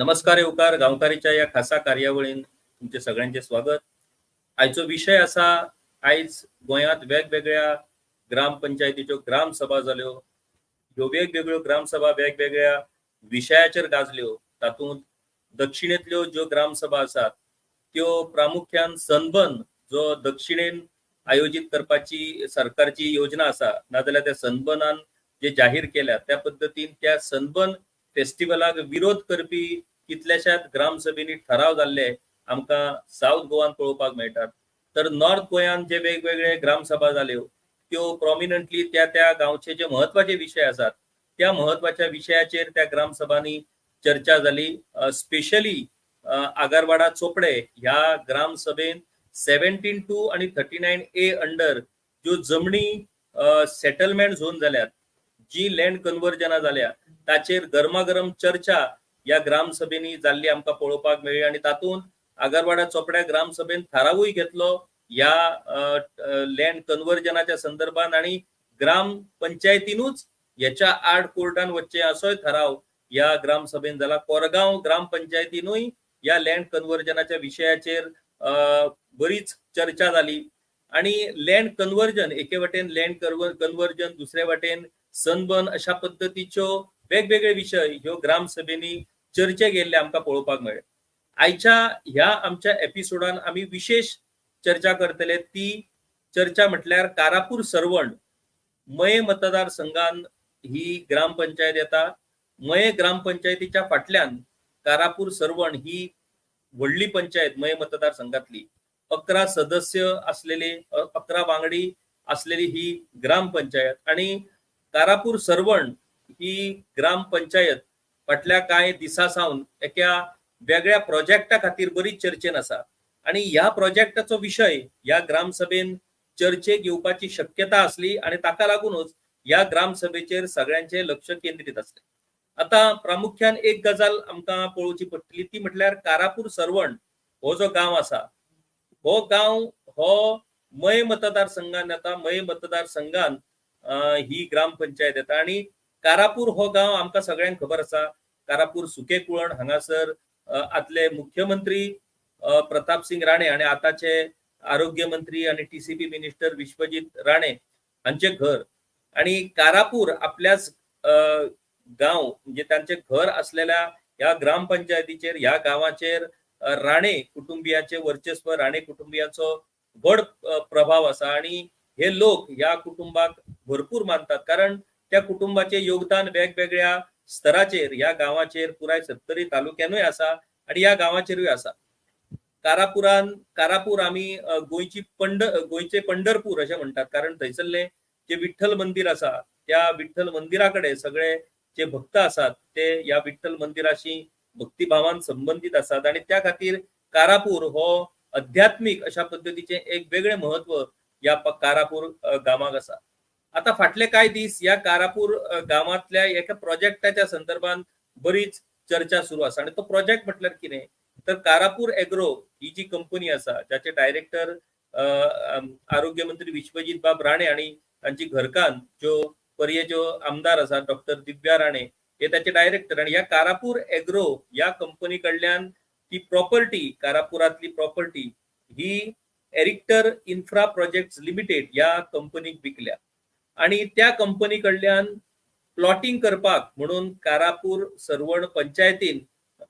नमस्कार येवकार गांवकारीच्या या खासा कार्यावळीन तुमचे सगळ्यांचे स्वागत. आयचो विषय असा आयज गोंयांत वेगवेगळ्या ग्रामपंचायतीच्यो ग्राम सभा जाल्यो ह्यो वेगवेगळ्यो ग्रामसभा वेगवेगळ्या विशयाचेर गाजल्यो. तातूंत दक्षिणेंतल्यो ज्यो ग्रामसभा आसात त्यो प्रामुख्यान सनबर्न जो दक्षिणेन आयोजीत करपाची सरकारची योजना आसा नाजाल्यार त्या सनबर्नान जे जाहीर केल्या त्या पद्दतीन त्या सनबर्न फेस्टिवलाक विरोध करपी कितल्याशाच ग्राम सभेनी ठराव जाल्ले आमकां सावथ गोवान पळोवपाक मेळटात. तर नॉर्थ गोंयान जे वेगवेगळे ग्रामसभा जाल्यो त्यो प्रॉमिनंटली त्या त्या गांवचे जे महत्त्वाचे विषय आसात त्या महत्त्वाच्या विशयाचेर त्या ग्राम सभांनी चर्चा जाली. स्पेशली आगारवाडा चोपडे ह्या ग्राम सभेन सेव्हन्टीन टू आणि थर्टी नाईन ए अंडर ज्यो जमनी सेटलमेंट झोन जाल्यात जी लँड कन्वर्जना जाल्या ताचेर गरमागरम चर्चा या ग्रामसभेनी जाल्ली आमकां पळोवपाक मेळ्ळी. आनी तातूंत आगारवाडा चोपड्या ग्रामसभेन थारावूय घेतलो ह्या लँड कन्वर्जनाच्या संदर्भात. आणि ग्राम पंचायतीनूच याच्या आड कोर्टान वच्चे असोय थाराव या ग्रामसभेन झाला. जाला कोरगांव ग्राम पंचायतीनूय या लँड कन्वर्जनाच्या विशयाचेर बरीच चर्चा जाली आणि लँड कन्वर्जन एके वटेन लँड कन्वर्जन दुसरे वटेन सनबर्न अशा पद्दतीच्यो वेगवेगळे विषय ह्यो ग्राम सभेनी चर्चे गेल्ले आमकां पळोवपाक मेळ्ळे. आयच्या ह्या आमच्या एपिसोडान आमी विशेष चर्चा करतले. ती चर्चा म्हटल्यार कारापूर सरवण. मये मतदार संघान ही ग्रामपंचायत येता. मये ग्रामपंचायतीच्या फाटल्यान कारापूर सरवण ही व्हडली पंचायत मये मतदार संघातली. अकरा सदस्य असलेली अकरा वांगडी असलेली ही ग्रामपंचायत आणि कारापूर सरवण ही ग्रामपंचायत फाटल्या कांय दिसा सावन एका वेगळ्या प्रोजेक्टा खातीर बरीच चर्चेन आसा. आणि ह्या प्रोजेक्टाचो विशय ह्या ग्रामसभेन चर्चेक येवपाची शक्यता असली आणि ताका लागूनच ह्या ग्रामसभेचेर सगळ्यांचे लक्ष केंद्रित असले. आता प्रामुख्यान एक गजाल आमकां पळोवची पडटली ती म्हटल्यार कारापूर सरवण हो जो गांव आसा हो गांव हो मय मतदार संघान येता मय मतदार संघान ही ग्रामपंचायत येता. आणि कारापूर हो गांव आमकां सगळ्यांक खबर आसा. कारापूर सुके कुळण हांगासर आदले मुख्यमंत्री प्रताप सिंग राणे आणि आताचे आरोग्य मंत्री आणि टीसीपी मिनिस्टर विश्वजीत राणे हांचे घर. आणि कारापूर आपल्याच गांव म्हणजे त्यांचे घर असलेल्या ह्या ग्रामपंचायतीचेर ह्या गांवाचेर राणे कुटुंबियाचे वर्चस्व राणे कुटुंबियाचो व्हड प्रभाव आसा आणि हे लोक ह्या कुटुंबाक भरपूर मानतात. कारण त्या कुटुंबाचे योगदान वेगवेगळ्या स्तराचेर ह्या गांवाचेर पुराय सत्तरी तालुक्यानूय आसा आणि ह्या गांवाचेरूय आसा कारापुरान कारापूर आमी गोयची पंड गोयचे पंढरपूर अशें म्हणटात कारण थंयसरले जे विठ्ठल मंदिर आसा त्या विठ्ठल मंदिरा कडेन सगळे जे भक्त आसात ते ह्या विठ्ठल मंदिराशी भक्तिभावान संबंधित आसात आणि त्या खातीर कारापूर हो अध्यात्मिक अशा पद्धतीचे एक वेगळे महत्त्व या कारापूर गावाक आसा आता फाटले कांय दीस या कारापूर गावांतल्या एका प्रोजेक्टाच्या संदर्भात बरीच चर्चा सुरू आसा आणि तो प्रोजेक्ट म्हटल्यार कितें तर कारापूर एग्रो ही जी कंपनी आसा ज्याचे डायरेक्टर आरोग्य मंत्री विश्वजित बाब राणे आणि तांची घरकान ज्यो पर्ये ज्यो आमदार आसा डॉक्टर दिव्या राणे हे त्याचे डायरेक्टर आणि या कारापूर एग्रो या कंपनी कडल्यान ती प्रॉपर्टी कारापुरातली प्रॉपर्टी ही एरिक्टर इन्फ्रा प्रोजेक्ट लिमिटेड या कंपनीक विकल्या. आणि त्या कंपनी कडल्यान प्लॉटिंग करपाक म्हणून कारापूर सरवण पंचायतीन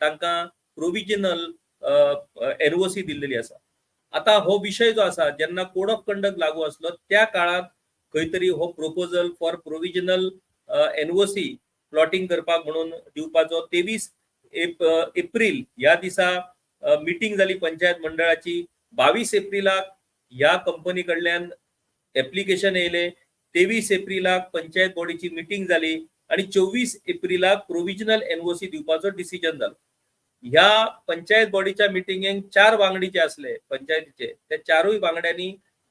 तांकां प्रोविजनल एनओसी दिल्लेली आसा. आता हो विषय जो आसा जेन्ना कोड ऑफ कंडक्ट लागू आसलो त्या काळात खंय तरी हो proposal for provisional NOC plotting करपाक म्हणून दिवपाचो तेवीस एप्रील ह्या दिसा मिटींग जाली पंचायत मंडळाची. बावीस एप्रिलाक ह्या कंपनी कडल्यान एप्लिकेशन येयले. तेवीस एप्रिलाक पंचायत बॉडीची मिटींग जाली आणि चोवीस एप्रिलाक प्रोविजनल एनओसी दिवपाचो डिसिजन जालो ह्या पंचायत बॉडीच्या मिटिंगेक चार वांगडीचे असले पंचायतीचे. त्या चारूय वांगड्यांनी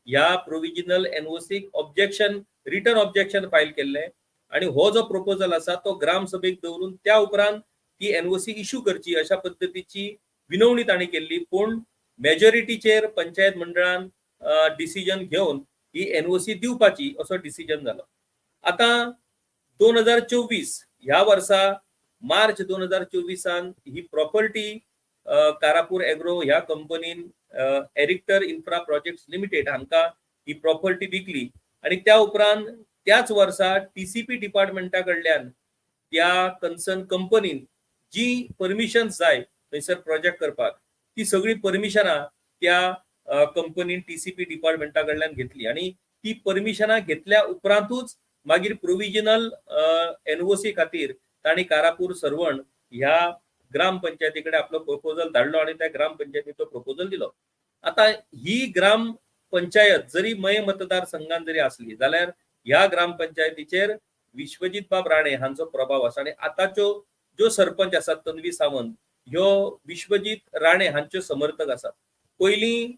ह्या प्रोविजनल एनओसीक ऑब्जेक्शन रिटर्न ऑब्जेक्शन फायल केल्ले आणि हो जो प्रपोजल आसा तो ग्रामसभेक दवरून त्या उपरांत ती एनओसी इश्यू करची अशा पद्दतीची विनवणी ताणी केल्ली पूण मेजॉरिटीचेर पंचायत मंडळान डिसिजन घेवन ही एनओसी दिवपाची असो डिसिजन जालो आता दोन हजार चोवीस ह्या वर्सा मार्च दोन हजार चोवीसान ही प्रॉपर्टी कारापूर एग्रो ह्या कंपनीन एरिक्टर इन्फ्रा प्रोजेक्ट लिमिटेड हांका ही प्रॉपर्टी विकली. आणि त्या उपरांत त्याच वर्सा टीसीपी डिपार्टमेंटा कडल्यान त्या कन्सर्न कंपनीन जी परमिशन जाय थंयसर प्रोजेक्ट करपाक ती सगळी परमिशनां त्या कंपनीन टीसीपी डिपार्टमेंटा कडल्यान घेतली. आणि ती परमिशनां घेतल्या उपरांतूच मागीर प्रोविजनल एनओसी खातीर तांणी कारापूर सरवण ह्या ग्रामपंचायती कडेन आपलो प्रपोजल धाडलो आणि त्या ग्रामपंचायतीन तो प्रपोजल दिलो. आता ही ग्राम पंचायत जरी मय मतदार संघान जरी असली जाल्यार ह्या ग्रामपंचायतीचेर विश्वजीत बाब राणे हांचो प्रभाव आसा. आणि आताच्यो ज्यो सरपंच आसात तन्वी सावंत ह्यो विश्वजीत राणे हांच्यो समर्थक आसात. पयलीं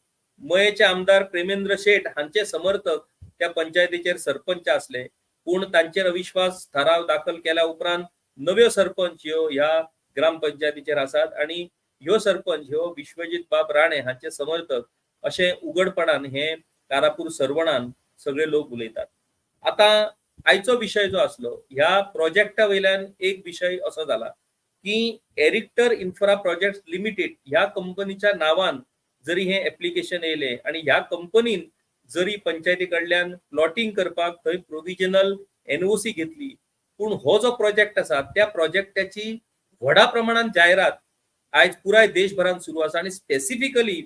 मयेचे आमदार प्रेमेंद्र शेठ हांचे समर्थक त्या पंचायतीचेर सरपंच आसले पूण तांचेर अविश्वास थाराव दाखल केल्या उपरांत नव्यो सरपंच ह्यो ह्या ग्रामपंचायतीचेर आसात आणि ह्यो सरपंच ह्यो विश्वजीत बाब राणे हांचे समर्थक अशें उघडपणान हे कारापूर सरवणान सगळे लोक उलयतात. आता आयचो विषय जो आसलो ह्या प्रोजेक्टा वयल्यान एक विषय असो जाला की एरिक्टर इन्फ्रा प्रोजेक्ट लिमिटेड ह्या कंपनीच्या नावान जरी हे एप्लिकेशन येले आणि ह्या कंपनीन जरी पंचायती कडल्यान प्लॉटिंग करपाक थंय प्रोविजनल एनओसी घेतली पूण हो जो प्रोजेक्ट आसा त्या प्रोजेक्टाची व्हडा प्रमाणात जायरात आयज पुराय देशभरात सुरू आसा आणि स्पेसिफिकली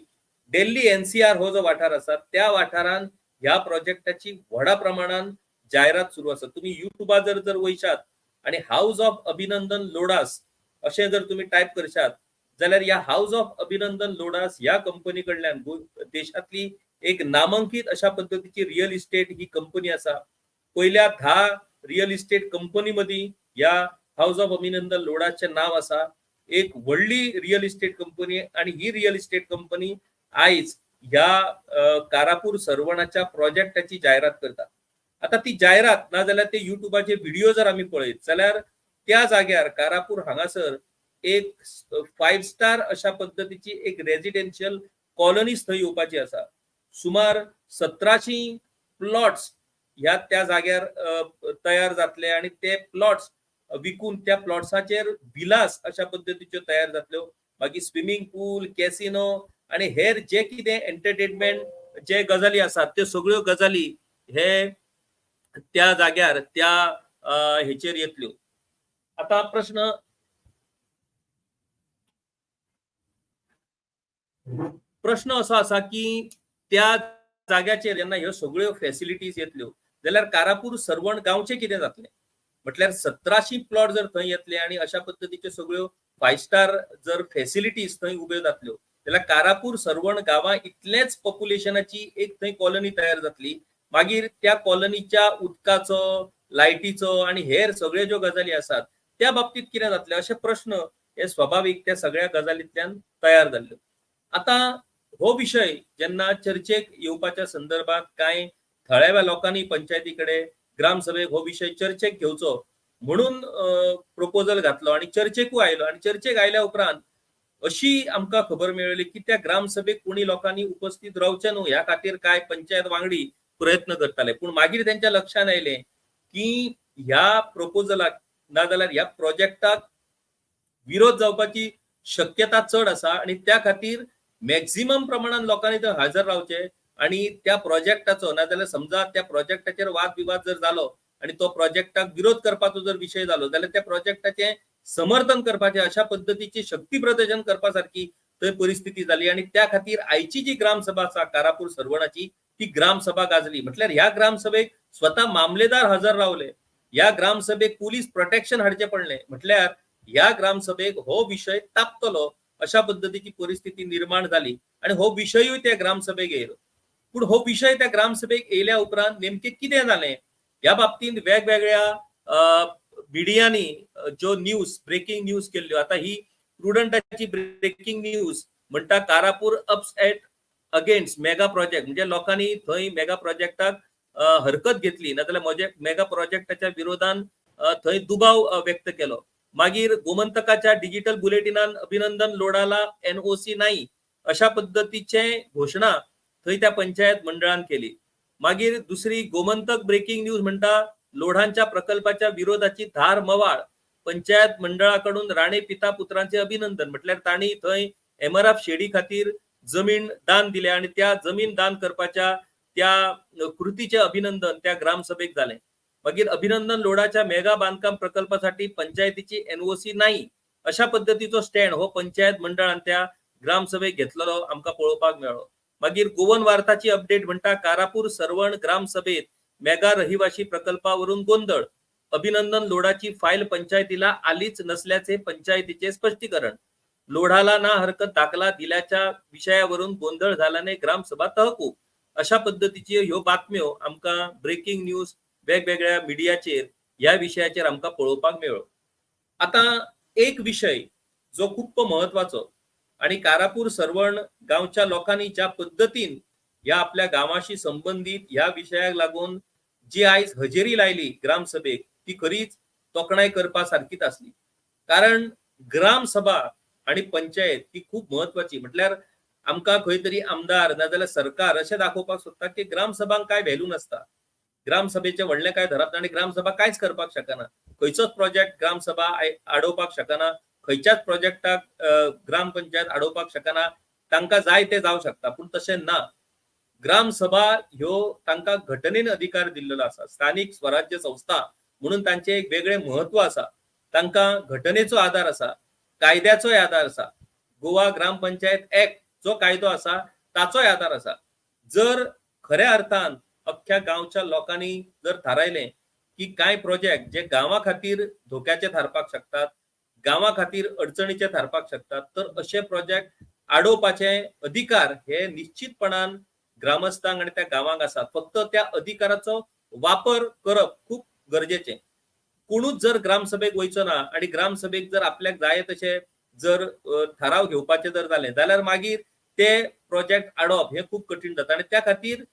दिल्ली एनसीआर हो जो वाठार आसा त्या वाठारान ह्या प्रोजेक्टाची व्हडा प्रमाणात जायरात सुरू आसा. तुम्ही युट्यूबार जर जर वयशात आणि हाऊस ऑफ अभिनंदन लोडास अशें जर तुम्ही टायप करशात जाल्यार ह्या हाऊस ऑफ अभिनंदन लोडास ह्या कंपनी कडल्यान देशातली एक नामांकित अशा पद्धतीची रिअल इस्टेट ही कंपनी आसा पहिल्या धा रिअल इस्टेट कंपनी मदीं ह्या हाऊस ऑफ अभिनंदन लोडाचे नाव आसा एक व्हडली रिअल इस्टेट कंपनी आणि ही रिअल इस्टेट कंपनी आयज ह्या कारापूर सरवणाच्या प्रोजेक्टाची जायरात करता आता ती जायरात ना जाल्यार ते युट्यूबाचे व्हिडिओ जर आम्ही पळयत जाल्यार त्या जाग्यार कारापूर हांगासर एक फाईव्ह स्टार अशा पद्धतीची एक रेजिडेन्शियल कॉलनी थंय येवपाची आसा सुमार सतराशी प्लॉट्स ह्या त्या जाग्यार तयार जातले आणि ते प्लॉट्स विकून त्या प्लॉट्साचेर विलास अशा पद्धतीच्यो तयार जातल्यो मागीर स्विमींग पूल कॅसिनो आणि हेर जे कितें एंटरटेनमेंट जे गजाली आसात त्यो सगळ्यो गजाली हे त्या जाग्यार त्या हेचेर येतल्यो. आता प्रश्न प्रश्न असो आसा की त्या जाग्याचेर जेन्ना ह्यो सगळ्यो फॅसिलिटीज येतल्यो जाल्यार कारापूर सरवण गांवचे कितें जातलें? म्हटल्यार सतराशी प्लॉट जर थंय येतले आणि अशा पद्धतीच्यो सगळ्यो फायव्ह स्टार जर फॅसिलिटीज थंय उब्यो जातल्यो जाल्यार कारापूर सरवण गांवां इतलेच पॉप्युलेशनाची एक थंय कॉलनी तयार जातली. मागीर त्या कॉलनीच्या उदकाचो लायटीचो आणि हेर सगळ्यो ज्यो गजाली आसात त्या बाबतीत कितें जातले? अशे प्रश्न हे स्वाभाविक त्या सगळ्या गजालींतल्यान तयार जाल्ल्यो आता हो विषय जेन्ना चर्चेक येवपाच्या संदर्भात कांय थळाव्या लोकांनी पंचायती कडेन ग्रामसभेक हो विषय चर्चेक घेवचो म्हणून प्रपोजल घातलो आणि चर्चेकूय आयलो. आणि चर्चेक आयल्या उपरांत अशी आमकां खबर मेळली की त्या ग्रामसभेक कोणी लोकांनी उपस्थित रावचे न्हू ह्या खातीर काय पंचायत वांगडी प्रयत्न करताले. पूण मागीर त्यांच्या लक्षात आयले की ह्या प्रपोजलाक नाजाल्यार ह्या प्रोजेक्टाक विरोध जावपाची शक्यता चड आसा आणि त्या खातीर मॅक्झिमम प्रमाणात लोकांनी थंय हजर रावचे आणि त्या प्रोजेक्टाचो नाजाल्यार समजा त्या प्रोजेक्टाचेर वाद विवाद जर जालो आणि तो प्रोजेक्टाक विरोध करपाचो जर विषय जालो जाल्यार त्या प्रोजेक्टाचे समर्थन करपाचे अशा पद्धतीची शक्ती प्रदर्शन करपा सारखी थंय परिस्थिती जाली आणि त्या खातीर आयची जी ग्रामसभा आसा कारापूर सरवणाची ती ग्रामसभा गाजली. म्हटल्यार ह्या ग्रामसभेक स्वता मामलेदार हजर रावले. ह्या ग्रामसभेक पुलीस प्रोटेक्शन हाडचे पडले. म्हटल्यार ह्या ग्रामसभेक हो विषय तापतलो. अशा पद्धतीची परिस्थिती निर्माण झाली आणि हो विषयूय त्या ग्रामसभेक येयलो पूण हो विषय त्या ग्रामसभेक येयल्या उपरांत नेमके कितें जालें ह्या बाबतींत वेगवेगळ्या मिडियांनी ज्यो न्यूज ब्रेकिंग न्यूज केल्ल्यो आता ही प्रुडंटाची ब्रेकिंग न्यूज म्हणटा Karapur ups eight against mega project. म्हणजे लोकांनी थंय मेगा प्रोजेक्टाक हरकत घेतली. नाजाल्यार मेगा प्रोजेक्टाच्या विरोधान थंय दुबाव व्यक्त केलो. मागीर गोमंतकाच्या डिजिटल बुलेटिनान अभिनंदन लोडाला एनओसी नाही अशा पद्धतीचे घोषणा थंय त्या पंचायत मंडळान केली. मागीर दुसरी गोमंतक ब्रेकिंग न्यूज म्हणटा लोढांच्या प्रकल्पाच्या विरोधाची धार मवाळ पंचायत मंडळाकडून राणे पिता पुत्रांचे अभिनंदन म्हटल्यार तांणी थंय एमआरएफ शेडी खातीर जमीन दान दिले आणि त्या जमीन दान करपाच्या त्या कृतीचे अभिनंदन त्या ग्रामसभेक झाले. मागीर अभिनंदन लोडाच्या मेगा बांधकाम प्रकल्पासाठी पंचायतीची एनओसी नाही अशा पद्धतीचो स्टँड हो पंचायत मंडळान त्या ग्रामसभेक घेतलेलो हो, आमकां पळोवपाक मेळ्ळो मागीर गोवन वार्ताची अपडेट म्हणटा कारापूर सरवण ग्रामसभेत मेगा रहिवाशी प्रकल्पावरून गोंधळ. अभिनंदन लोडाची फाईल पंचायतीला आलीच नसल्याचे पंचायतीचे स्पष्टीकरण. लोढाला ना हरकत दाखला दिल्याच्या विषयावरून गोंधळ झाल्याने ग्रामसभा तहकूब. अशा पद्धतीची ह्यो बातम्यो आमकां ब्रेकिंग न्यूज वेगवेगळ्या मिडियाचेर ह्या विशयाचेर आमकां पळोवपाक मेळ्ळो आतां एक विशय जो खूप महत्वाचो आणि कारापूर सरवण गावच्या लोकांनी ज्या पद्धतीन ह्या आपल्या गावाशी संबंधित ह्या विशयाक लागून जी आयज हजेरी लायली ग्रामसभेक ती खरीच तोखणाय करपा सारखीच आसली. कारण ग्रामसभा आणि पंचायत ही खूप महत्वाची. म्हटल्यार आमकां खंय तरी आमदार नाजाल्यार सरकार अशें दाखोवपाक सोदता की ग्रामसभांक काय व्हॅल्यू नासता. ग्रामसभेचे व्हडलें काय धरात आणि आनी ग्रामसभा कांयच करपाक शकना. खंयचोच प्रोजेक्ट ग्रामसभा आडोवपाक शकना. खंयच्याच प्रोजेक्टाक ग्रामपंचायत आडोवपाक शकना. तांकां जाय ते जावं शकता पूण तशें ना. ग्रामसभा ह्यो तांकां घटनेन अधिकार दिल्लो आसा. स्थानिक स्वराज्य संस्था म्हणून तांचे एक वेगळे म्हत्व आसा. तांकां घटनेचो आधार आसा कायद्याचोय आधार आसा. गोवा ग्रामपंचायत एक्ट जो कायदो आसा ताचोय आधार आसा. जर खऱ्या अर्थान अख्ख्या गांवच्या लोकांनी जर थारायलें की कांय प्रोजेक्ट जे गावा खातीर धोक्याचे थारपाक शकतात गांवा खातीर अडचणीचे थारपाक शकतात तर अशे प्रोजेक्ट आडोवपाचे अधिकार हे निश्चितपणान ग्रामस्थांक आणि त्या गांवांक आसात. फक्त त्या अधिकाराचो वापर करप खूप गरजेचे. कोणूच जर ग्रामसभेक वयचो ना आणि ग्रामसभेक जर आपल्याक जाय तशे जर थाराव घेवपाचे जर जाले जाल्यार मागीर ते प्रोजेक्ट आडोवप हे खूप कठीण जाता. आणि त्या खातीर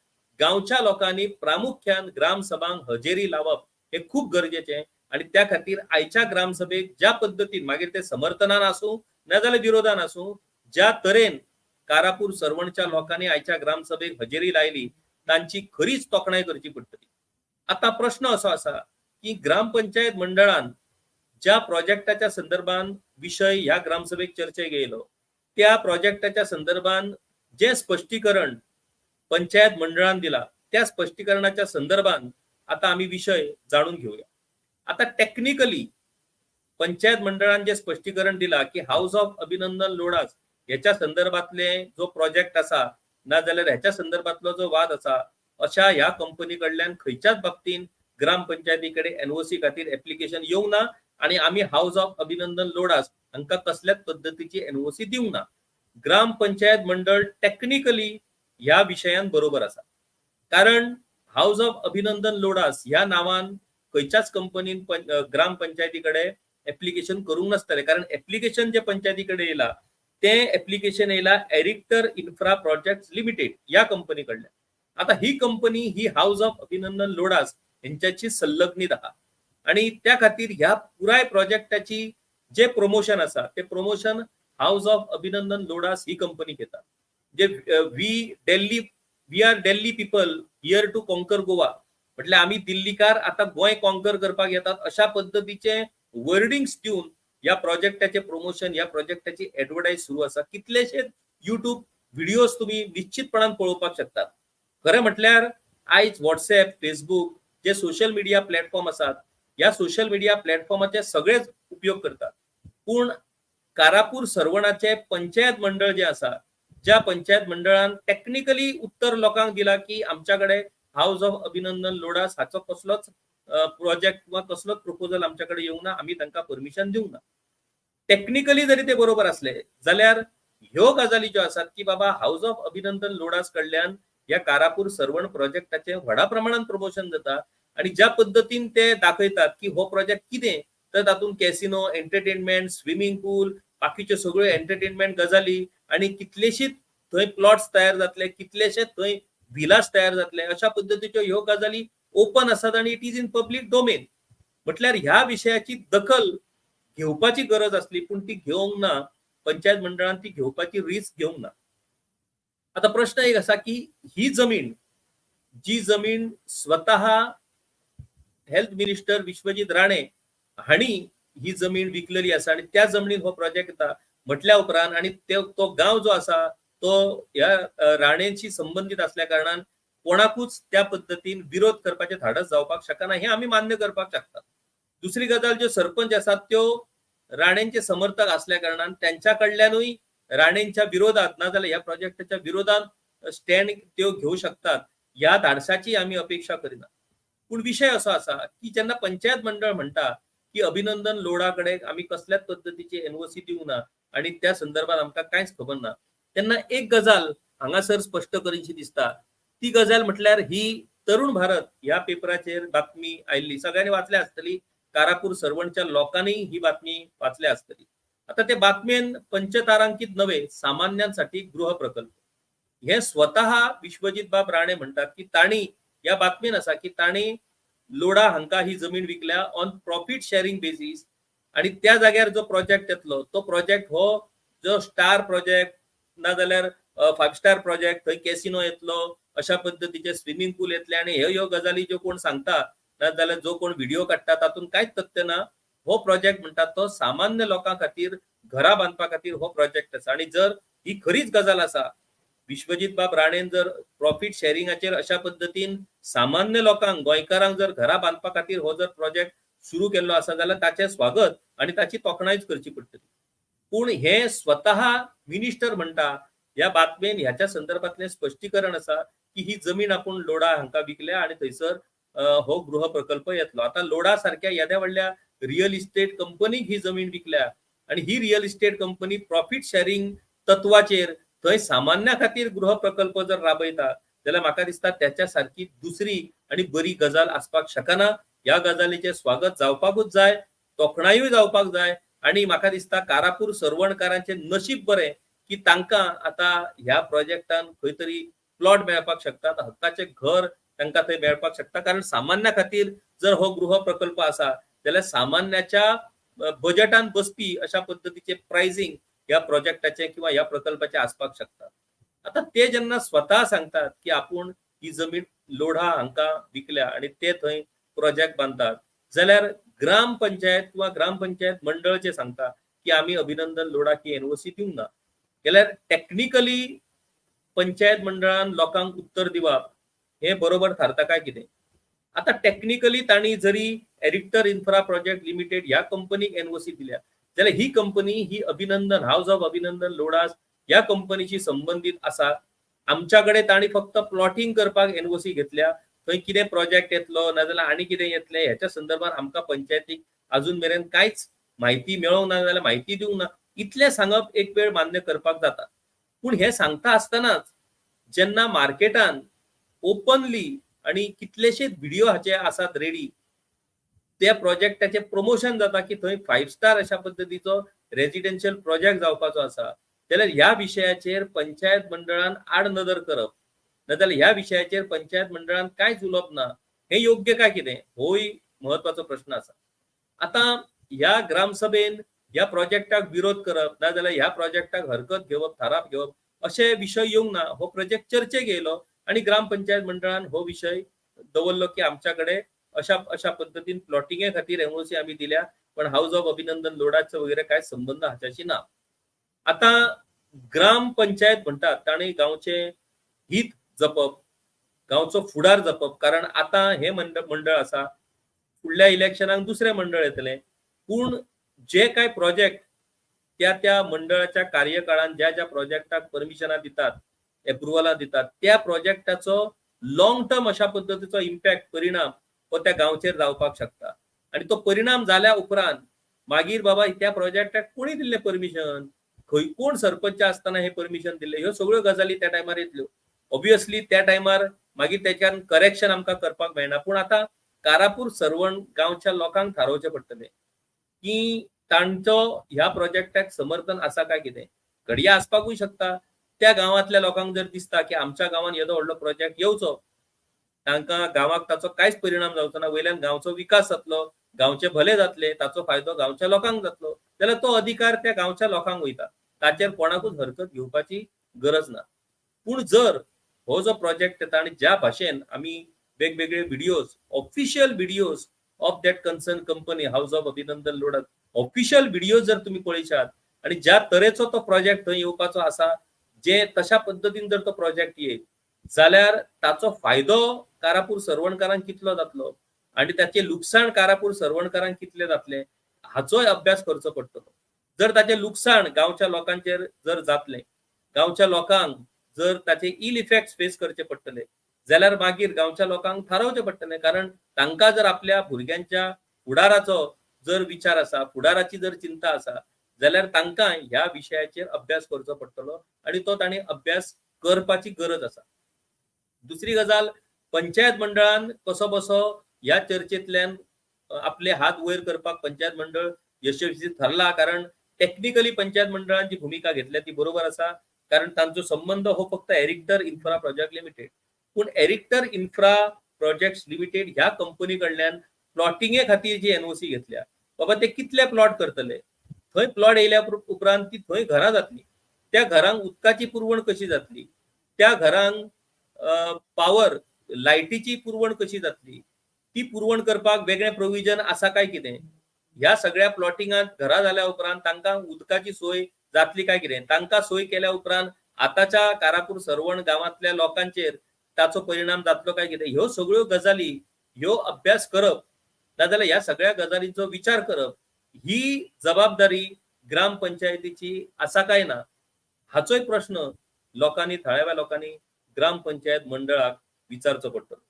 गांवच्या लोकांनी प्रामुख्यान ग्रामसभांक हजेरी लावप हे खूप गरजेचे आणि त्या खातीर आयच्या ग्रामसभेक ज्या पद्दतीन मागीर ते समर्थनान आसूं नाजाल्यार विरोधान आसूं ज्या तरेन कारापूर सरवणच्या लोकांनी आयच्या ग्रामसभेक हजेरी लायली तांची खरीच तोखणाय करची पडटली. आता प्रश्न असो आसा की ग्रामपंचायत मंडळान ज्या प्रोजेक्टाच्या संदर्भान विषय ह्या ग्रामसभेक चर्चेक येयलो त्या प्रोजेक्टाच्या संदर्भान जे स्पष्टीकरण पंचायत मंडळान दिला त्या स्पष्टीकरणाच्या संदर्भात आता आम्ही विषय जाणून घेऊया. आता टेक्निकली पंचायत मंडळान जे स्पष्टीकरण दिला की हाऊस ऑफ अभिनंदन लोडास ह्याच्या संदर्भातले जो प्रोजेक्ट आसा नाजाल्यार ह्याच्या संदर्भातलो जो वाद आसा अशा ह्या कंपनी कडल्यान खंयच्याच बाबतीन ग्रामपंचायती कडेन एनओसी खातीर एप्लिकेशन येवंक ना आणि आम्ही हाऊस ऑफ अभिनंदन लोडास हांकां कसल्याच पद्धतीची एनओसी दिवंक ना. ग्रामपंचायत मंडळ टेक्निकली ह्या विशयान बरोबर आसा कारण हाऊस ऑफ अभिनंदन लोडास ह्या नावान खंयच्याच कंपनीन ग्राम पंचायतीकडे ग्रामपंचायती कडेन एप्लिकेशन करूंक नासतले. कारण एप्लिकेशन जे पंचायती कडेन येयला ते एप्लिकेशन येयला एरिक्टर इन्फ्रा प्रोजेक्ट लिमिटेड या कंपनी कडल्यान आता ही कंपनी ही हाऊस ऑफ अभिनंदन लोडास यांच्याची संलग्नित आहा. आणि त्या खातीर ह्या पुराय प्रोजेक्टाची जे प्रमोशन आसा ते promotion house of Abhinandan लोडास he company घेता जे we Delhi we are Delhi people here to conquer Goa म्हटल्यार आम्ही दिल्लीकार आता गोंय कॉन्कर करपाक येतात. अशा पद्धतीचे वर्डिंग्स दिवन या प्रोजेक्टाचे प्रमोशन या प्रोजेक्टाची एडवर्टायज सुरू आसा कितलेशेच युट्यूब व्हिडिओज तुम्ही निश्चितपणान पळोवपाक शकतात. खरें म्हटल्यार आयज व्हॉट्सएप फेसबुक जे सोशल मिडिया प्लॅटफॉर्म आसात या सोशल मिडिया प्लॅटफॉर्माचे सगळेच उपयोग करतात. पूण कारापूर सरवणाचे पंचायत मंडळ जे आसा ज्या पंचायत मंडळान टेक्निकली उत्तर लोकांक दिला की आमच्याकडे हाऊस ऑफ अभिनंदन लोडास हाचो कसलोच प्रोजेक्ट किंवा कसलोच प्रपोजल आमच्याकडे येवंक ना आम्ही तांकां परमिशन दिवंक ना. टेक्निकली जरी ते बरोबर असले जाल्यार ह्यो गजाली ज्यो आसात की बाबा हाऊस ऑफ अभिनंदन लोडास कडल्यान या कारापूर सरवण प्रोजेक्टाचे व्हडा प्रमाणात प्रमोशन जाता आणि ज्या पद्धतीन ते दाखयतात की हो प्रोजेक्ट कितें तर तातूंत कॅसिनो एंटरटेनमेंट स्विमिंग पूल बाकीच्यो सगळ्यो एंटरटेनमेंट गजाली आणि कितलेशीच थंय प्लॉट्स तयार जातले कितलेशेच थंय विलास तयार जातले अशा पद्धतीच्यो ह्यो गजाली ओपन आसात आणि it is in public domain म्हटल्यार ह्या विशयाची दखल घेवपाची गरज असली पूण ती घेवंक ना पंचायत मंडळान ती घेवपाची रिस्क घेवंक ना. आता प्रश्न एक असा की ही जमीन जी जमीन स्वतः हेल्थ मिनिस्टर विश्वजित राणे हांणी ही जमीन विकलेली आसा आणि त्या जमनीन हो प्रोजेक्ट येता म्हटल्या उपरांत आणि ते- तो गांव जो आसा तो ह्या राणेंशी संबंधित असल्या कारणान कोणाकूच त्या पद्दतीन विरोध करपाचे धाडस जावपाक शकना हे आम्ही मान्य करपाक शकतात दुसरी गजाल ज्यो सरपंच आसात त्यो राणेंचे समर्थक असल्या कारणान त्यांच्या कडल्यानूय राणेंच्या विरोधात ना जाल्यार ह्या प्रोजेक्टाच्या विरोधात स्टँड त्यो घेऊ शकतात ह्या धाडसाची आम्ही अपेक्षा करिना. पूण विषय असो आसा की जेन्ना पंचायत मंडळ म्हणटा की अभिनंदन लोडा कडेन आमी कसल्याच पद्दतीची एनओसी दिवंक ना? आणि त्या संदर्भात आमकां कांयच खबर ना? तेन्ना एक गजाल हांगासर स्पश्ट करीशी दिसता. ती गजाल म्हटल्यार ही तरुण भारत ह्या पेपराचेर बातमी आयिल्ली. सगळ्यांनी वाचल्या आसतली. कारापूर सर्वणच्या लोकांनी ही बातमी वाचल्या आसतली. आता ते बातमेन पंचतारांकित नव्हे सामान्यांसाठी गृह प्रकल्प. हे स्वतः विश्वजित बाब राणे म्हणतात की ताणी या बातमेन आसा की ताणी लोडा हांका ही जमीन विकल्या ऑन प्रॉफिट शेअरिंग बेसिस आणि त्या जाग्यार जो प्रोजेक्ट येतलो तो प्रोजेक्ट हो जो स्टार प्रोजेक्ट ना जाल्यार फायव्ह स्टार प्रोजेक्ट थंय कॅसिनो येतलो अशा पद्दतीचे स्विमींग पूल येतले आणि ह्यो ह्यो गजाली ज्यो कोण सांगता ना जाल्यार जो कोण व्हिडिओ काडटा तातूंत कांयच तथ्य ना हो प्रोजेक्ट म्हणटात तो सामान्य लोकां खातीर घरा बांदपा खातीर हो प्रोजेक्ट आसा आणि जर ही खरीच गजाल आसा विश्वजीत बाब राणेन जर प्रॉफिट शेअरिंगाचेर अशा पद्दतीन सामान्य लोकांक गोंयकारांक जर घरा बांदपा खातीर हो जर प्रोजेक्ट सुरू केल्लो आसा जाल्यार ताचें स्वागत आणि ताची तोखणायच करची पडटली. पूण हे स्वतः मिनिस्टर म्हणटा ह्या बातमेन ह्याच्या संदर्भातले स्पश्टीकरण आसा की ही जमीन आपूण लोडा हांका विकल्या आणि थंयसर हो गृह प्रकल्प येतलो. आता लोडा सारख्या येद्या व्हडल्या रिअल इस्टेट कंपनीक ही जमीन विकल्या आणि ही real estate company profit sharing तत्वाचेर थंय सामान्या खातीर गृह प्रकल्प जर राबयता जाल्यार म्हाका दिसता त्याच्या सारखी दुसरी आणि बरी गजाल आसपाक शकना. ह्या गजालीचे स्वागत जावपाकूच जाय तोखणायूय जावपाक जाय आणि म्हाका दिसता कारापूर सरवणकारांचे नशीब बरें की तांकां आता ह्या प्रोजेक्टान खंय तरी प्लॉट मेळपाक शकतात हक्काचे घर तांकां थंय मेळपाक शकता. कारण सामान्या खातीर जर हो गृह प्रकल्प आसा जाल्यार सामान्याच्या बजेटान बसपी अशा पद्दतीचे प्राइसिंग ह्या प्रोजेक्टाचे किंवा ह्या प्रकल्पाचे आसपाक शकता आता ते जेन्ना स्वता सांगतात की आपूण ही जमीन लोढा हांका विकल्या आणि ते थंय प्रोजेक्ट बांदतात जाल्यार ग्राम पंचायत किंवा ग्राम पंचायत मंडळ जे सांगता की आम्ही अभिनंदन लोढा की एनओसी दिवंक ना. जाल्यार टेक्निकली पंचायत मंडळान लोकांक उत्तर दिवप हे बरोबर थारता काय कितें? आता टेक्निकली तांणी जरी एडिक्टर इन्फ्रा प्रोजेक्ट लिमिटेड ह्या कंपनीक एनओसी दिल्या जाल्यार ही कंपनी ही अभिनंदन हाऊस ऑफ अभिनंदन लोडास ह्या कंपनीशी संबंधित आसा आमच्याकडे तांणी फक्त प्लॉटिंग करपाक एनओसी घेतल्या. थंय कितें प्रोजेक्ट येतलो नाजाल्यार आनी कितें येतलें ह्याच्या संदर्भात आमकां पंचायतीक अजून मेरेन कांयच म्हायती मेळोंक ना जाल्यार म्हायती दिवंक ना. इतलें सांगप एक वेळ मान्य करपाक जाता. पूण हें सांगता आसतनाच जेन्ना मार्केटान ओपनली आणि कितलेशेच व्हिडिओ हाचे आसात रेडी त्या प्रोजेक्टाचे प्रमोशन जाता की थंय फायव्ह स्टार अशा पद्दतीचो रेजिडेन्शियल प्रोजेक्ट जावपाचो आसा. जाल्यार ह्या विशयाचेर पंचायत मंडळान आड नदर करप. नाजाल्यार ह्या विशयाचेर पंचायत मंडळान कांयच उलोवप ना हे योग्य काय कितें? होय म्हत्वाचो प्रश्न आसा. आतां ह्या ग्रामसभेन ह्या प्रोजेक्टाक विरोध करप नाजाल्यार ह्या प्रोजेक्टाक हरकत घेवप थाराप घेवप अशे विशय येवंक ना. हो प्रोजेक्ट चर्चेक येयलो आणि ग्रामपंचायत मंडळान हो विषय दवरलो की आमच्याकडे अशा अशा पद्धतीन प्लॉटिंगे खातीर एमओसी आम्ही दिल्या. पण हाऊस ऑफ अभिनंदन लोडाचं वगैरे काय संबंध हाच्याशी ना. आता ग्राम पंचायत म्हणतात ताणे गावचे हित जपप गावचो फुडार जपप. कारण आता हे मंडळ मंडळ आसा फुडल्या इलेक्शनाक दुसरे मंडळ येतले. पूण जे काय प्रोजेक्ट त्या त्या मंडळाच्या कार्यकाळान ज्या ज्या प्रोजेक्टाक परमिशनां दितात एप्रुवलां दितात त्या प्रोजेक्टाचो लाँग टर्म अशा पद्दतीचो इम्पॅक्ट परिणाम हो त्या गांवचेर जावपाक शकता. आणि तो परिणाम जाल्या उपरांत मागीर बाबा त्या प्रोजेक्टाक कोणी दिल्ले परमिशन खंय कोण सरपंच आसतना हे परमिशन दिल्ले? ह्यो सगळ्यो गजाली त्या टायमार येतल्यो. ऑब्वियसली त्या टायमार मागीर त्याच्यान करेक्शन आमकां करपाक मेळना. पूण आतां कारापूर सरवण गांवच्या लोकांक थारोवचें पडटलें. की तांचो ह्या प्रोजेक्टाक समर्थन आसा काय कितें? घडये आसपाकूय शकता. त्या गांवांतल्या लोकांक जर दिसता की आमच्या गांवांत येदो व्हडलो प्रोजेक्ट येवचो तांकां गांवाक ताचो कांयच परिणाम जावचो ना. वयल्यान गांवचो विकास जातलो गांवचे भले जातले ताचो फायदो गांवच्या लोकांक जातलो जाल्यार तो अधिकार त्या गांवच्या लोकांक वयता. ताचेर कोणाकूच हरकत घेवपाची गरज ना. पूण जर हो जो प्रोजेक्ट येता आनी ज्या भाशेन आमी वेगवेगळे videos official videos of that concern company house of Abhinandan लोडक official video जर तुम्ही पळयशात आणि ज्या तरेचो तो प्रोजेक्ट थंय येवपाचो आसा जे तशा पद्दतीन जर तो प्रोजेक्ट येईल जाल्यार ताचो फायदो कारापूर सरवणकारांक कितलो जातलो? आणि त्याचे लुकसाण कारापूर सरवणकारांक कितले जातले? हाचोय अभ्यास करचो पडटलो जर ताचे लुकसाण गांवच्या लोकांचेर जर जातले गांवच्या लोकांक जर ताचे इल इफेक्ट फेस करचे पडटले जाल्यार मागीर गांवच्या लोकांक थारावचे पडटले. कारण तांकां जर आपल्या भुरग्यांच्या फुडाराचो जर विचार आसा फुडाराची जर चिंता आसा जाल्यार तांकां ह्या विशयाचेर अभ्यास करचो पडटलो. आणि तो ताणें अभ्यास करपाची गरज आसा. दुसरी गजाल पंचायत मंडळान कसो बसो ह्या चर्चेतल्यान आपले हात वयर करपाक पंचायत मंडळ यशस्वी ठरला. कारण टेक्निकली पंचायत मंडळान जी भूमिका घेतल्या ती बरोबर आसा. कारण तांचो संबंध हो फक्त एरिक्टर इन्फ्रा प्रोजेक्ट लिमिटेड पूण एरिक्टर इन्फ्रा प्रोजेक्ट लिमिटेड ह्या कंपनी कडल्यान प्लॉटिंगे खातीर जी एनओसी घेतल्या. बाबा ते कितले प्लॉट करतले? थंय प्लॉट येयल्या उपरांत ती थंय घरां जातली. त्या घरांक उदकाची पुरवण कशी जातली? त्या घरांक पावर लायटीची पुरवण कशी जातली? ती पुरवण करपाक वेगळे प्रोविजन आसा काय कितें ह्या सगळ्या प्लॉटिंगात घरा जाल्या उपरांत तांकां उदकाची सोय जातली काय कितें तांकां सोय केल्या उपरांत आताच्या कारापूर सरवण गांवांतल्या लोकांचेर ताचो परिणाम जातलो काय कितें ह्यो सगळ्यो गजाली ह्यो अभ्यास करप नाजाल्यार ह्या सगळ्या गजालींचो विचार करप ही जबाबदारी ग्रामपंचायतीची आसा काय ना? हाचोय प्रश्न लोकांनी थळाव्या लोकांनी ग्रामपंचायत मंडळाक विचारचो पडटलो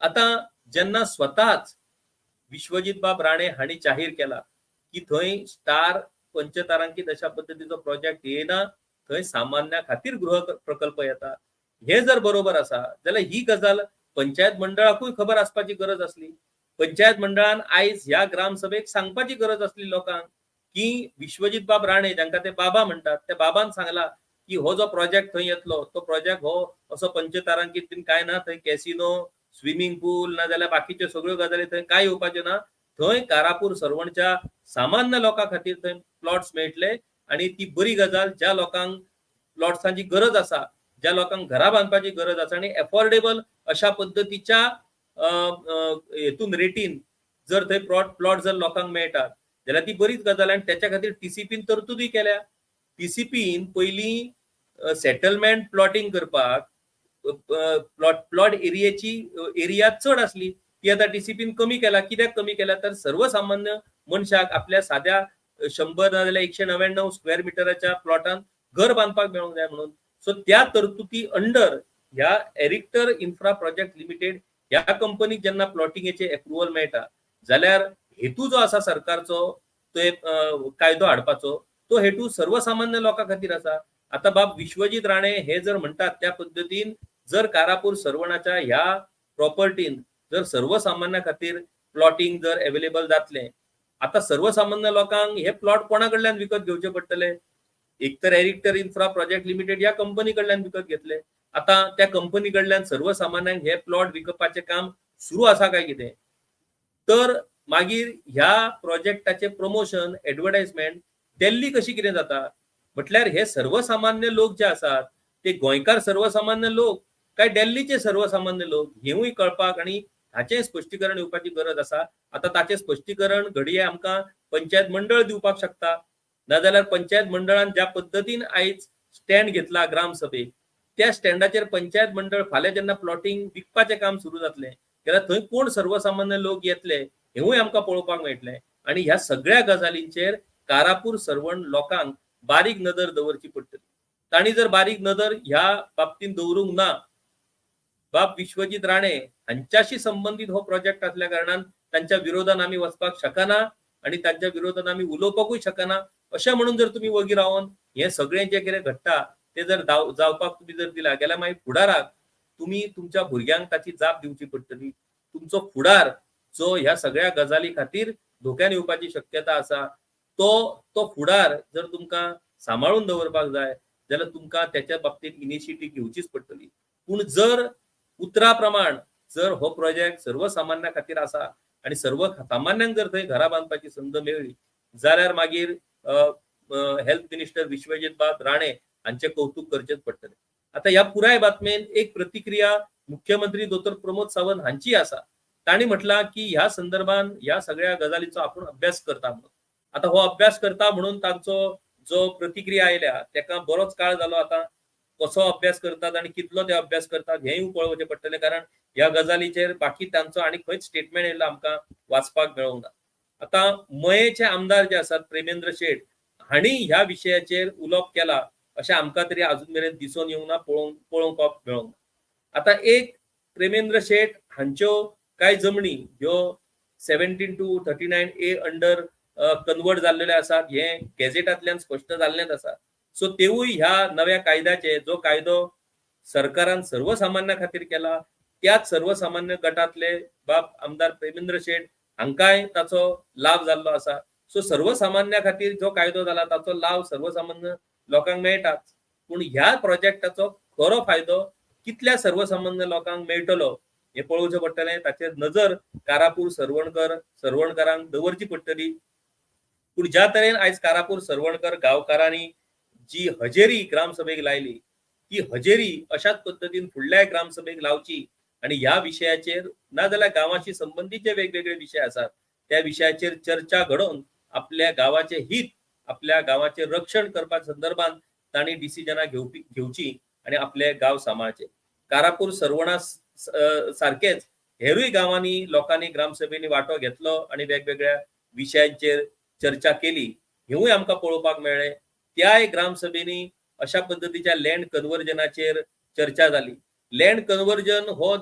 आता जेन्ना स्वताच विश्वजित बाब राणे हांणी जाहीर केला की थंय स्टार पंचतारांकित अशा पद्दतीचो प्रोजेक्ट येना थंय सामान्या खातीर गृह प्रकल्प येता. हे जर बरोबर आसा जाल्यार ही गजाल पंचायत मंडळाकूय खबर आसपाची गरज असली पंचायत मंडळान आयज ह्या ग्रामसभेक सांगपाची गरज असली लोकांक की विश्वजित बाब राणे जांकां ते बाबा म्हणटात त्या बाबान सांगला की हो जो प्रोजेक्ट थंय येतलो तो प्रोजेक्ट हो असो पंचतारांकीत बीन काय ना थंय कॅसिनो स्विमींग पूल ना जाल्यार बाकीच्यो सगळ्यो गजाली थंय काय येवपाच्यो ना थंय कारापूर सरवणच्या सामान्य लोकां खातीर थंय प्लॉट्स मेळटले आणि ती बरी गजाल ज्या लोकांक प्लॉट्सांची गरज आसा ज्या लोकांक घरा बांदपाची गरज आसा आणि एफोर्डेबल अशा पद्दतीच्या हेतून रेटीन जर थंय प्लॉट प्लॉट जर लोकांक मेळटात जाल्यार ती बरीच गजाल आणि त्याच्या खातीर टीसीपीन तरतुदी केल्या. टीसीपीन पयलीं सेटलमेंट प्लॉटिंग करपाक प्लॉट प्लॉट एरियाची एरिया चड आसली ती आता टीसीपीन कमी केला कित्याक कमी केला? तर सर्वसामान्य मनशाक आपल्या साध्या शंभर नाजाल्यार एकशे नव्याण्णव स्क्वेअर मिटराच्या प्लॉटान घर बांदपाक मेळूंक जाय म्हणून. सो त्या तरतुदी अंडर ह्या एरिक्टर इन्फ्रा प्रोजेक्ट लिमिटेड ह्या कंपनीक जेन्ना प्लॉटिंगेचे एप्रुवल मेळटा जाल्यार हेतू जो आसा सरकारचो तो कायदो हाडपाचो तो हेतू सर्वसामान्य लोकां खातीर आसा आता बाब विश्वजीत राणे हे जर म्हणटात त्या पद्धतीन जर कारापूर सरवणाच्या ह्या प्रॉपर्टीन जर सर्वसामान्या खातीर प्लॉटिंग जर अवेलेबल जातले आता सर्वसामान्य लोकांक हे प्लॉट कोणा कडल्यान विकत घेवचे पडटले? एक तर एरिक्टर इन्फ्रा प्रोजेक्ट लिमिटेड या कंपनी कडल्यान विकत घेतले. आता त्या कंपनी कडल्यान सर्वसामान्यांक हे प्लॉट विकपाचे काम सुरू आसा काय कितें? तर मागीर ह्या प्रोजेक्टाचे प्रमोशन एडवर्टायजमेंट दिल्ली कशी कितें जाता म्हटल्यार हे सर्वसामान्य लोक जे आसात ते गोंयकार सर्वसामान्य लोक काय दिल्लीचे सर्वसामान्य लोक हेवूय कळपाक आणि हाचे स्पश्टीकरण येवपाची गरज आसा. आता ताचे स्पश्टीकरण घडये आमकां पंचायत मंडळ दिवपाक शकता. नाजाल्यार पंचायत मंडळान ज्या पद्दतीन आयज स्टँड घेतला ग्रामसभेक त्या स्टँडाचेर पंचायत मंडळ फाल्यां जेन्ना प्लॉटिंग विकपाचें काम सुरू जातलें जाल्यार थंय कोण सर्वसामान्य लोक येतले हेवूय आमकां पळोवपाक मेळटलें. आणि ह्या सगळ्या गजालींचेर कारापूर सरवण लोकांक बारीक नदर दवरची पडटली. तांणी जर बारीक नदर ह्या बाबतीन दवरूंक ना बाब विश्वजीत राणे हांच्याशी संबंधित हो प्रोजेक्ट असल्या कारणान तांच्या विरोधान आमी वचपाक शकना आणि तांच्या विरोधान आमी उलोवपाकूय शकना. अशें म्हणून जर तुम्ही वगी रावन हे सगळें जे कितें घडटा ते जर जावपाक तुम्ही जर दिला जाल्यार मागीर फुडाराक तुम्ही तुमच्या भुरग्यांक ताची जाप दिवची पडटली. तुमचो फुडार जो ह्या सगळ्या गजाली खातीर धोक्यान येवपाची शक्यता आसा तो तो फुडार जर तुमकां सांबाळून दवरपाक जाय जाल्यार तुमकां त्याच्या बाबतीत इनिशिएटीव्ह घेवचीच पडटली पूण जर उतरा प्रमाण जर हो प्रोजेक्ट सर्वसामान्या खातीर आसा आणि सर्व सामान्यांक जर थंय घरां बांदपाची संद मेळ्ळी जाल्यार मागीर हेल्थ मिनिस्टर विश्वजित बाब राणे हांचे कौतुक करचेच पडटले. आता ह्या पुराय बातमेन एक प्रतिक्रिया मुख्यमंत्री दोतोर प्रमोद सावंत हांची आसा. तांणी म्हटला की ह्या संदर्भात ह्या सगळ्या गजालीचो आपण अभ्यास करता म्हणून. आता हो अभ्यास करता म्हणून तांचो जो प्रतिक्रिया आयल्या तेका बरोच काळ जालो आता. कसो अभ्यास करतात आणि कितलो ते अभ्यास करतात हेंय पळोवचें पडटलें कारण ह्या गजालीचेर बाकी तांचो आणि खंयच स्टेटमेंट येयलो आमकां वाचपाक मेळोंक ना. आता मयेचे आमदार जे आसात प्रेमेंद्र शेठ हांणी ह्या विशयाचेर उलोवप केला अशें आमकां तरी अजून मेरेन दिसून येवंक ना पळोवंक पळोवपाक मेळोंक ना. आता एक प्रेमेंद्र शेठ हांच्यो कांय जमनी ह्यो seventeen two thirty nine A under convert जाल्लेले आसात हे गॅझेटांतल्यान स्पश्ट जाल्लेच आसा सो तेवूय ह्या नव्या कायद्याचे जो कायदो सरकारान सर्वसामान्या खातीर केला त्याच सर्वसामान्य गटातले बाब आमदार प्रेमेंद्र शेठ हांकांय ताचो लाभ जाल्लो आसा. सो सर्वसामान्या खातीर जो कायदो जाला ताचो लाव सर्वसामान्य लोकांक मेळटाच. पूण ह्या प्रोजेक्टाचो खरो फायदो कितल्या सर्वसामान्य लोकांक मेळटलो हे पळोवचें पडटलें. ताचेर नजर कारापूर सरवणकर सरवणकरांक दवरची पडटली. पूण ज्या तरेन आयज कारापूर सरवणकर गांवकारांनी जी हजेरी ग्रामसभेक लायली ती हजेरी अशाच पद्दतीन फुडल्या ग्रामसभेक लावची आणि ह्या विशयाचेर नाजाल्यार गांवाशी संबंदीत जे वेगवेगळे विशय आसात त्या विशयाचेर चर्चा घडोवन आपल्या गावाचे हित आपल्या गावाचे रक्षण करपा संदर्भात तांणी डिसिजनां घेवपी घेवची आणि आपले गांव सांबाळचे. कारापूर सरवणा सारखेच हेरूय गांवांनी लोकांनी ग्रामसभेनी वांटो घेतलो आणि वेगवेगळ्या विशयांचेर चर्चा केली हेवूय आमकां पळोवपाक मेळ्ळें. त्याय ग्रामसभेनी अशा पद्दतीच्या लँड कन्वर्जनाचेर चर्चा जाली लँड कन्वर्जन हो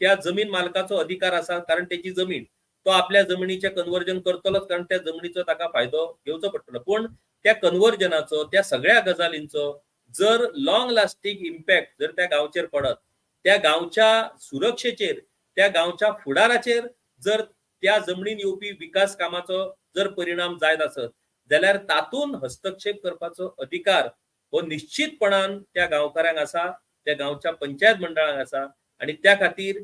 त्या जमीन मालकाचो अधिकार आसा कारण त्याची जमीन तो आपल्या जमिनीचे कन्वर्जन करतलोच कारण त्या जमिनीचो ताका फायदो घेवचो पडटलो. पूण त्या कन्वर्जनाचो त्या सगळ्या गजालींचो जर लॉंग लास्टिंग इम्पॅक्ट जर त्या गांवचेर पडत त्या गांवच्या सुरक्षेचेर त्या गांवच्या फुडाराचेर जर त्या जमनीन येवपी विकास कामाचो जर परिणाम जायत आसत जाल्यार तातूंत हस्तक्षेप करपाचो अधिकार हो निश्चितपणान त्या गांवकारांक आसा त्या गांवच्या पंचायत मंडळांक आसा आणि त्या खातीर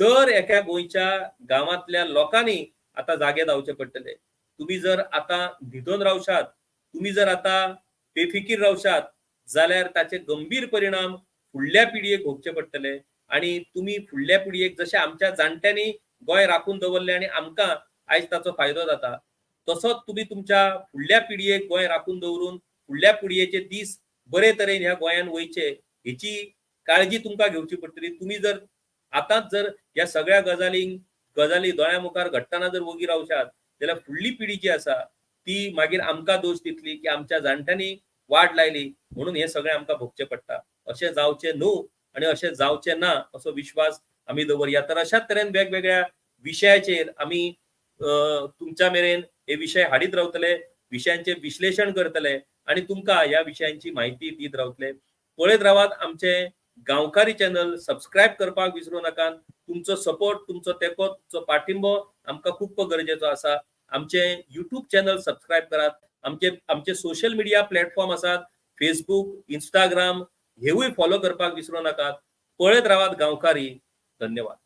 दर एका गोंयच्या गांवांतल्या लोकांनी आता जागे जावचे पडटले. तुम्ही जर आता न्हिदून रावशात तुम्ही जर आता बेफिकीर रावशात जाल्यार ताचे गंभीर परिणाम फुडल्या पिढयेक भोगचे पडटले. आणि तुम्ही फुडल्या पिढयेक जशे आमच्या जाणट्यांनी गोंय राखून दवरले आणि आमकां आयज ताचो फायदो जाता. तसोच तुम्ही तुमच्या फुडल्या पिडयेक गोंय राखून दवरून फुडल्या पिडयेचे दीस बरे तरेन ह्या गोंयान वयचे हेची काळजी तुमकां घेवची पडटली तुम्ही जर आतांच जर ह्या सगळ्या गजालींक गजाली दोळ्या मुखार घडटाना जर वगी रावशात जाल्यार फुडली पिढी जी आसा ती मागीर आमकां दोश दितली की आमच्या जाणट्यांनी वाट लायली म्हणून हे सगळें आमकां भोगचें पडटा. अशें जावचें न्हू आणि अशें जावचें ना असो विश्वास आमी दवरया तर अशाच तरेन वेगवेगळ्या विशयाचेर आमी तुमच्या मेरेन हे विशय हाडीत रावतले विशयांचे विश्लेशण करतले आणि तुमकां ह्या विशयांची म्हायती दीत रावतले. पळयत रावात आमचे गांवकारी चॅनल सबस्क्रायब करपाक विसरू नाकात तुमचो सपोर्ट तुमचो तेको तुमचो पाठिंबो आमकां खूप गरजेचो आसा. आमचे युट्यूब चॅनल सबस्क्रायब करात. आमचे आमचे सोशल मिडिया प्लॅटफॉर्म आसात. फेसबुक इंस्टाग्राम हेवूय फॉलो करपाक विसरू नाकात पळयत रावात गांवकारी. धन्यवाद.